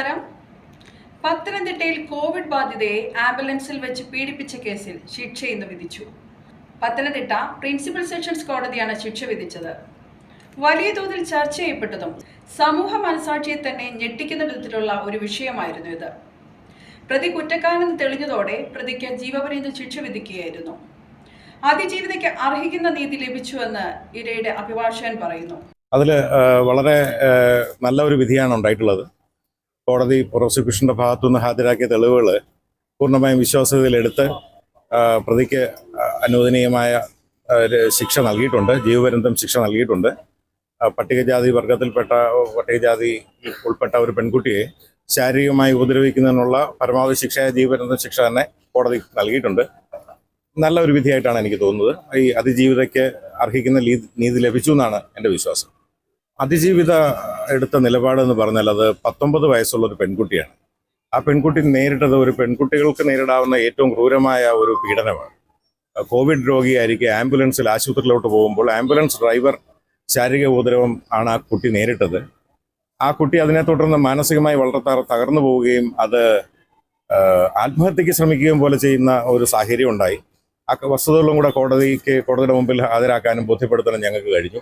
നമസ്കാരം. പത്തനംതിട്ടയിൽ കോവിഡ് ബാധിതയെ ആംബുലൻസിൽ വെച്ച് പീഡിപ്പിച്ച കേസിൽ ശിക്ഷ ഇന്ന് വിധിച്ചു. പത്തനംതിട്ട പ്രിൻസിപ്പൽ സെഷൻസ് കോടതിയാണ് ശിക്ഷ വിധിച്ചത്. വലിയ തോതിൽ ചർച്ച ചെയ്യപ്പെട്ടതും സമൂഹ മനസാക്ഷിയെ തന്നെ ഞെട്ടിക്കുന്ന വിധത്തിലുള്ള ഒരു വിഷയമായിരുന്നു ഇത്. പ്രതി കുറ്റക്കാരനെന്ന് തെളിഞ്ഞതോടെ പ്രതിക്ക് ജീവപര്യന്തം ശിക്ഷ വിധിക്കുകയായിരുന്നു. അതിജീവിതയ്ക്ക് അർഹിക്കുന്ന നീതി ലഭിച്ചുവെന്ന് ഇരയുടെ അഭിഭാഷകൻ പറയുന്നു. അതിൽ വളരെ നല്ല ഒരു വിധിയാണ് ഉണ്ടായിട്ടുള്ളത്. കോടതി പ്രോസിക്യൂഷന്റെ ഭാഗത്തുനിന്ന് ഹാജരാക്കിയ തെളിവുകൾ പൂർണമായും വിശ്വാസ്യതയിലെടുത്ത് പ്രതിക്ക് അനുവദനീയമായ ശിക്ഷ നൽകിയിട്ടുണ്ട് ജീവപര്യന്തം ശിക്ഷ നൽകിയിട്ടുണ്ട്. പട്ടികജാതി വർഗത്തിൽപ്പെട്ട പട്ടികജാതി ഉൾപ്പെട്ട ഒരു പെൺകുട്ടിയെ ശാരീരികമായി ഉപദ്രവിക്കുന്നതിനുള്ള പരമാവധി ശിക്ഷയായ ജീവപര്യന്തം ശിക്ഷ തന്നെ കോടതി നൽകിയിട്ടുണ്ട്. നല്ല ഒരു വിധിയായിട്ടാണ് എനിക്ക് തോന്നുന്നത്. ഈ അതിജീവിതയ്ക്ക് അർഹിക്കുന്ന നീതി ലഭിച്ചു എന്നാണ് എന്റെ വിശ്വാസം. അതിജീവിത എടുത്ത നിലപാടെന്ന് പറഞ്ഞാൽ അത് പത്തൊമ്പത് വയസ്സുള്ള ഒരു പെൺകുട്ടിയാണ്. ആ പെൺകുട്ടി നേരിട്ടത് ഒരു പെൺകുട്ടികൾക്ക് നേരിടാവുന്ന ഏറ്റവും ക്രൂരമായ ഒരു പീഡനമാണ്. കോവിഡ് രോഗിയായിരിക്കും ആംബുലൻസിൽ ആശുപത്രിയിലോട്ട് പോകുമ്പോൾ ആംബുലൻസ് ഡ്രൈവർ ശാരീരിക ഉപദ്രവം ആണ് ആ കുട്ടി നേരിട്ടത്. ആ കുട്ടി അതിനെ തുടർന്ന് മാനസികമായി വളരെ തകർ- തകർന്നു പോവുകയും അത് ആത്മഹത്യക്ക് ശ്രമിക്കുകയും പോലെ ചെയ്യുന്ന ഒരു സാഹചര്യം ഉണ്ടായി. ആ വസ്തുതകളും കൂടെ കോടതിക്ക് കോടതിയുടെ മുമ്പിൽ ഹാജരാക്കാനും ബോധ്യപ്പെടുത്താനും ഞങ്ങൾക്ക് കഴിഞ്ഞു.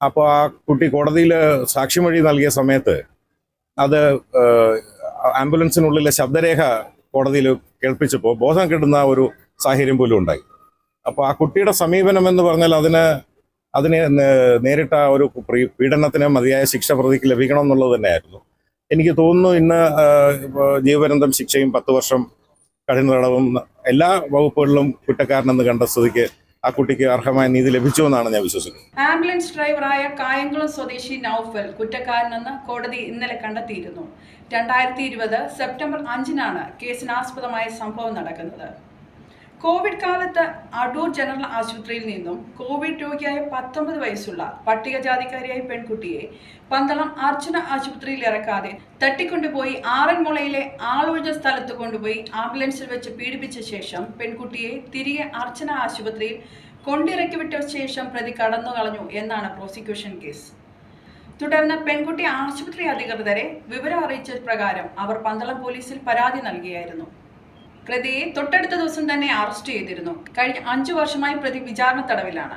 അപ്പോൾ ആ കുട്ടി കോടതിയിൽ സാക്ഷിമൊഴി നൽകിയ സമയത്ത് അത് ആംബുലൻസിനുള്ളിലെ ശബ്ദരേഖ കോടതിയിൽ കേൾപ്പിച്ചപ്പോൾ ബോധം കിട്ടുന്ന ഒരു സാഹചര്യം പോലും ഉണ്ടായി. അപ്പോൾ ആ കുട്ടിയുടെ സമീപനം എന്ന് പറഞ്ഞാൽ അതിന് അതിന് നേരിട്ട ഒരു പീഡനത്തിന് മതിയായ ശിക്ഷ പ്രതിക്ക് ലഭിക്കണം എന്നുള്ളത് തന്നെയായിരുന്നു. എനിക്ക് തോന്നുന്നു ഇന്ന് ജീവപര്യന്തം ശിക്ഷയും പത്ത് വർഷം കഠിന തടവും എല്ലാ വകുപ്പുകളിലും കുറ്റക്കാരനെന്ന് കണ്ട സ്ഥിതിക്ക് ആ കുട്ടിക്ക് അർഹമായ നീതി ലഭിച്ചു എന്നാണ് ഞാൻ വിശ്വസിക്കുന്നത്. ആംബുലൻസ് ഡ്രൈവറായ കായംകുളം സ്വദേശി നൌഫൽ കുറ്റക്കാരനെന്ന് കോടതി ഇന്നലെ കണ്ടെത്തിയിരുന്നു. രണ്ടായിരത്തി ഇരുപത് സെപ്റ്റംബർ അഞ്ചിനാണ് കേസിനാസ്പദമായ സംഭവം നടക്കുന്നത്. കോവിഡ് കാലത്ത് അടൂർ ജനറൽ ആശുപത്രിയിൽ നിന്നും കോവിഡ് രോഗിയായ പത്തൊമ്പത് വയസ്സുള്ള പട്ടികജാതിക്കാരിയായ പെൺകുട്ടിയെ പന്തളം അർച്ചന ആശുപത്രിയിൽ ഇറക്കാതെ തട്ടിക്കൊണ്ടുപോയി ആറന്മുളയിലെ ആളൊഴിഞ്ഞ സ്ഥലത്ത് കൊണ്ടുപോയി ആംബുലൻസിൽ വെച്ച് പീഡിപ്പിച്ച ശേഷം പെൺകുട്ടിയെ തിരികെ അർച്ചന ആശുപത്രിയിൽ കൊണ്ടിറക്കി വിട്ട ശേഷം പ്രതി കടന്നു കളഞ്ഞു എന്നാണ് പ്രോസിക്യൂഷൻ കേസ്. തുടർന്ന് പെൺകുട്ടി ആശുപത്രി അധികൃതരെ വിവരം അറിയിച്ച പ്രകാരം അവർ പന്തളം പോലീസിൽ പരാതി നൽകിയായിരുന്നു. പ്രതിയെ തൊട്ടടുത്ത ദിവസം തന്നെ അറസ്റ്റ് ചെയ്തിരുന്നു. കഴിഞ്ഞ അഞ്ചു വർഷമായി പ്രതി വിചാരണ തടവിലാണ്.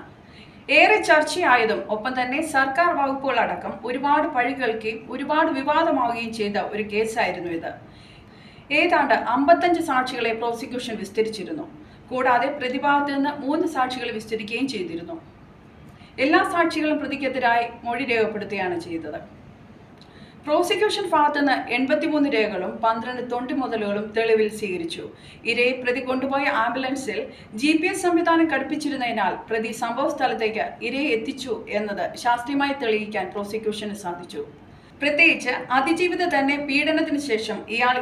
ഏറെ ചർച്ചയായതും ഒപ്പം തന്നെ സർക്കാർ വകുപ്പുകൾ അടക്കം ഒരുപാട് പഴി കേൾക്കുകയും ഒരുപാട് വിവാദമാവുകയും ചെയ്ത ഒരു കേസായിരുന്നു ഇത്. ഏതാണ്ട് അമ്പത്തഞ്ച് സാക്ഷികളെ പ്രോസിക്യൂഷൻ വിസ്തരിച്ചിരുന്നു. കൂടാതെ പ്രതിഭാഗത്ത് നിന്ന് മൂന്ന് സാക്ഷികളെ വിസ്തരിക്കുകയും ചെയ്തിരുന്നു. എല്ലാ സാക്ഷികളും പ്രതിക്കെതിരായി മൊഴി രേഖപ്പെടുത്തുകയാണ് ചെയ്തത്. പ്രോസിക്യൂഷൻ ഭാഗത്ത് നിന്ന് എൺപത്തിമൂന്ന് രേഖകളും പന്ത്രണ്ട് തൊണ്ടി മുതലുകളും തെളിവിൽ സ്വീകരിച്ചു. ഇരയെ പ്രതി കൊണ്ടുപോയ ആംബുലൻസിൽ ജി പി എസ് സംവിധാനം ഘടിപ്പിച്ചിരുന്നതിനാൽ പ്രതി സംഭവ സ്ഥലത്തേക്ക് ഇരയെ എത്തിച്ചു എന്നത് ശാസ്ത്രീയമായി തെളിയിക്കാൻ പ്രോസിക്യൂഷന് സാധിച്ചു. പ്രത്യേകിച്ച് അതിജീവിത തന്നെ പീഡനത്തിന് ശേഷം ഇയാൾ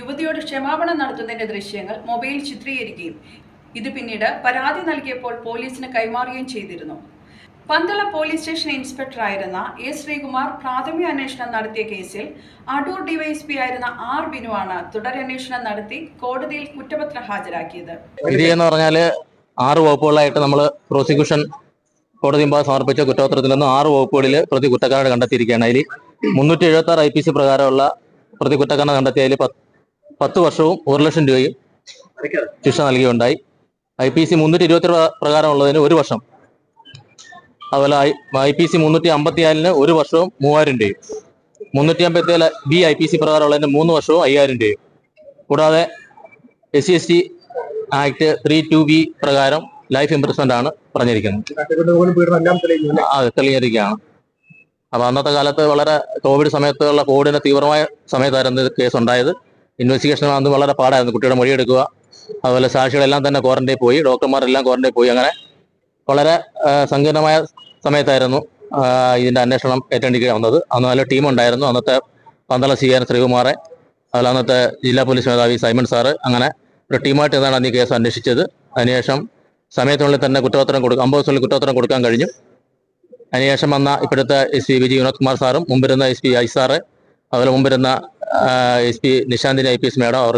യുവതിയോട് ക്ഷമാപണം നടത്തുന്നതിന്റെ ദൃശ്യങ്ങൾ മൊബൈൽ ചിത്രീകരിക്കുകയും ഇത് പിന്നീട് പരാതി നൽകിയപ്പോൾ പോലീസിന് കൈമാറുകയും ചെയ്തിരുന്നു. പന്തള പോലീസ് സ്റ്റേഷൻ ഇൻസ്പെക്ടറായിരുന്ന എ ശ്രീകുമാർ പ്രാഥമിക അന്വേഷണം നടത്തിയ കേസിൽ അടൂർ ഡിവൈഎസ്പി ആയിരുന്ന ആർ ബിനുവാണ് തുടരന്വേഷണം നടത്തി കോടതിയിൽ കുറ്റപത്രം ഹാജരാക്കിയത്. വിധി എന്ന് പറഞ്ഞാൽ ആറ് വകുപ്പുകളായിട്ട് നമ്മൾ പ്രോസിക്യൂഷൻ കോടതി സമർപ്പിച്ച കുറ്റപത്രത്തിൽ നിന്ന് ആറ് വകുപ്പുകളിൽ പ്രതി കുറ്റക്കാരനെ കണ്ടെത്തിയിരിക്കുകയാണ്. അതിൽ മുന്നൂറ്റി എഴുപത്തി ആറ് ഐ പി സി പ്രകാരമുള്ള പ്രതി കുറ്റക്കാരനെ കണ്ടെത്തിയതിൽ പത്ത് വർഷവും ഒരു ലക്ഷം രൂപയും ശിക്ഷ നൽകിയുണ്ടായി. ഐ പി സി മുന്നൂറ്റി ഇരുപത്തി പ്രകാരമുള്ളതിന് ഒരു വർഷം അതുപോലെ ഐ പി സി മുന്നൂറ്റി അമ്പത്തിനാലിന് ഒരു വർഷവും മൂവായിരം രൂപയും. മുന്നൂറ്റി അമ്പത്തിനാല് ബി ഐ പി സി പ്രകാരമുള്ളതിന് മൂന്ന് വർഷവും അയ്യായിരം രൂപയും. കൂടാതെ S C S T act three two B പ്രകാരം ലൈഫ് ഇംപ്രസ്മെന്റ് ആണ് പറഞ്ഞിരിക്കുന്നത്. അതെ തെളിഞ്ഞിരിക്കുകയാണ്. അപ്പൊ അന്നത്തെ കാലത്ത് വളരെ കോവിഡ് സമയത്തുള്ള കോവിഡിന്റെ തീവ്രമായ സമയത്തായിരുന്നു കേസ് ഉണ്ടായത്. ഇൻവെസ്റ്റിഗേഷൻ അന്ന് വളരെ പാടായിരുന്നു. കുട്ടിയുടെ മൊഴിയെടുക്കുക അതുപോലെ സാക്ഷികളെല്ലാം തന്നെ ക്വാറന്റൈൻ പോയി ഡോക്ടർമാരെല്ലാം ക്വാറന്റൈൻ പോയി അങ്ങനെ വളരെ സങ്കീർണമായ സമയത്തായിരുന്നു ഇതിന്റെ അന്വേഷണം ഏറ്റെടുക്കുക വന്നത് അന്ന് നല്ല ടീമുണ്ടായിരുന്നു. അന്നത്തെ പന്തള സി ആർ ശ്രീകുമാറെ അതുപോലെ അന്നത്തെ ജില്ലാ പോലീസ് മേധാവി സൈമൺ സാറ് അങ്ങനെ ഒരു ടീമായിട്ട് നിന്നാണ് അന്ന് ഈ കേസ് അന്വേഷിച്ചത്. അതിനുശേഷം സമയത്തിനുള്ളിൽ തന്നെ കുറ്റപത്രം കൊടുക്കും അമ്പത് ദിവസത്തിനുള്ളിൽ കുറ്റപത്രം കൊടുക്കാൻ കഴിഞ്ഞു. അതിനുശേഷം വന്ന ഇപ്പോഴത്തെ എസ് പി വിജയ് വിനോദ് കുമാർ സാറും മുമ്പിരുന്ന എസ് പി ഐ സാറ് അതുപോലെ മുമ്പിരുന്ന S P Nishanthini I P S madam അവർ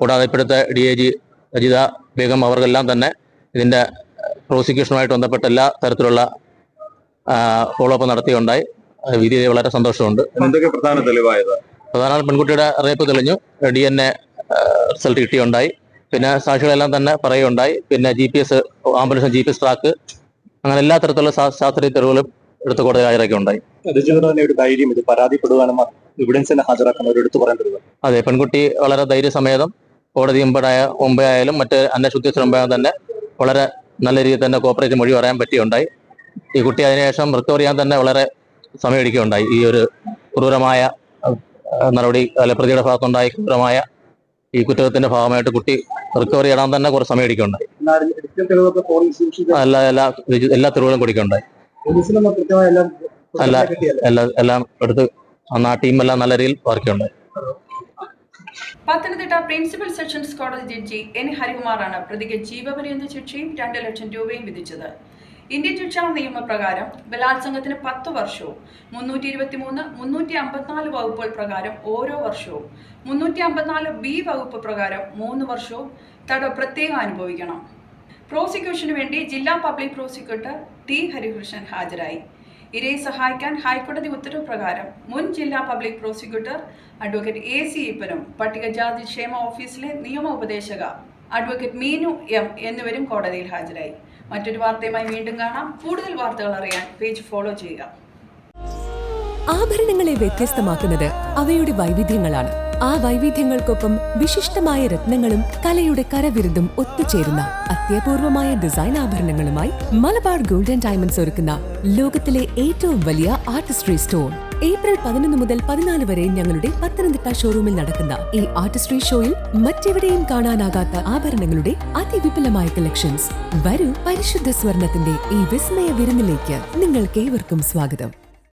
കൂടാതെ ഇപ്പോഴത്തെ D I G Ajitha Begum അവർക്കെല്ലാം തന്നെ ഇതിന്റെ പ്രോസിക്യൂഷനുമായിട്ട് ബന്ധപ്പെട്ട എല്ലാ തരത്തിലുള്ള ഫോളോ അപ്പ് നടത്തിയുണ്ടായി. വിധി വളരെ സന്തോഷമുണ്ട്. എന്തൊക്കെ പ്രധാന തെളിവായത്? പ്രധാന പെൺകുട്ടിയുടെ റേപ്പ് തെളിഞ്ഞു. ഡി എൻ എ റിസൾട്ട് കിട്ടിയുണ്ടായി. പിന്നെ സാക്ഷികളെല്ലാം തന്നെ പറയുകയുണ്ടായി. പിന്നെ G P S ambulance G P S track അങ്ങനെ എല്ലാ തരത്തിലുള്ള ശാസ്ത്രീയ തെളിവുകളും എടുത്തു കോടതി ഹാജരാക്കിയുണ്ടായി. ധൈര്യം ഇത് പരാതിപ്പെടുവാനും എവിഡൻസിനെ ഹാജരാക്കാൻ ഒരു എടുത്തു പറയേണ്ടത് അതെ പെൺകുട്ടി വളരെ ധൈര്യസമേതം കോടതി മുമ്പായ മുമ്പേ ആയാലും മറ്റ് അന്വേഷണ ഉദ്യോഗസ്ഥർ തന്നെ വളരെ നല്ല രീതിയിൽ തന്നെ കോപ്പറേറ്റ് മൊഴി പറയാൻ പറ്റിയുണ്ടായി. ഈ കുട്ടി അതിനുശേഷം റിക്കവർ ചെയ്യാൻ തന്നെ വളരെ സമയമെടുക്കുകയുണ്ടായി. ഈ ഒരു ക്രൂരമായ നടപടി അല്ലെ പ്രതിയുടെ ഭാഗത്തുണ്ടായ ക്രൂരമായ ഈ കുറ്റകൃത്യത്തിന്റെ ഭാഗമായിട്ട് കുട്ടി റിക്കവറി ചെയ്യാൻ തന്നെ കുറച്ച് സമയം തെളിവൊക്കെ ഫോണിൽ എല്ലാ എല്ലാ എല്ലാ തെളിവുകളും കൊടുക്കുന്നുണ്ടായി അല്ല. ആ എല്ലാം എല്ലാം എടുത്ത് അന്ന് ആ എല്ലാം നല്ല രീതിയിൽ വർക്ക് പത്തനംതിട്ട പ്രിൻസിപ്പൽ സെഷൻസ് കോടതി ജഡ്ജി എൻ ഹരികുമാറാണ് പ്രതിക്ക് ജീവപര്യന്ത ശിക്ഷയും രണ്ട് ലക്ഷം രൂപയും വിധിച്ചത്. ഇന്ത്യൻ ശിക്ഷാ നിയമപ്രകാരം ബലാത്സംഗത്തിന് പത്ത് വർഷവും മുന്നൂറ്റി ഇരുപത്തി മൂന്ന് മുന്നൂറ്റി അമ്പത്തിനാല് വകുപ്പുകൾ പ്രകാരം ഓരോ വർഷവും മുന്നൂറ്റി അമ്പത്തിനാല് ബി വകുപ്പ് പ്രകാരം മൂന്ന് വർഷവും തടവ് പ്രത്യേകം അനുഭവിക്കണം. പ്രോസിക്യൂഷന് വേണ്ടി ജില്ലാ പബ്ലിക് പ്രോസിക്യൂട്ടർ ടി ഹരികൃഷ്ണൻ ഹാജരായി. ഇരയെ സഹായിക്കാൻ ഹൈക്കോടതി ഉത്തരവ് പ്രകാരം മുൻ ജില്ലാ public prosecutor advocate A C ഈപ്പനും പട്ടികജാതി ക്ഷേമ ഓഫീസിലെ നിയമ ഉപദേശക അഡ്വക്കേറ്റ് മീനു എം എന്നിവരും കോടതിയിൽ ഹാജരായി. മറ്റൊരു വാർത്തയുമായി വീണ്ടും കാണാം. കൂടുതൽ വാർത്തകൾ അറിയാൻ പേജ് ഫോളോ ചെയ്യുക. ആഭരണങ്ങളെ വ്യത്യസ്തമാക്കുന്നത് അവയുടെ വൈവിധ്യങ്ങളാണ്. ആ വൈവിധ്യങ്ങൾക്കൊപ്പം വിശിഷ്ടമായ രത്നങ്ങളും കലയുടെ കരവിരുതും ഒത്തുചേരുന്ന അത്യപൂർവമായ ഡിസൈൻ ആഭരണങ്ങളുമായി മലബാർ ഗോൾഡൻ ഡയമണ്ട്സ് ഒരുക്കുന്ന ലോകത്തിലെ ഏറ്റവും വലിയ ആർട്ടിസ്ട്രി സ്റ്റോർ ഏപ്രിൽ പതിനൊന്ന് മുതൽ പതിനാല് വരെ ഞങ്ങളുടെ പത്തനംതിട്ട ഷോറൂമിൽ നടക്കുന്ന ഈ ആർട്ടിസ്ട്രി ഷോയിൽ മറ്റെവിടെയും കാണാനാകാത്ത ആഭരണങ്ങളുടെ അതിവിപുലമായ കളക്ഷൻസ് വരൂ പരിശുദ്ധ സ്വർണത്തിന്റെ ഈ വിസ്മയ വിരുന്നിലേക്ക് നിങ്ങൾക്ക് ഏവർക്കും സ്വാഗതം.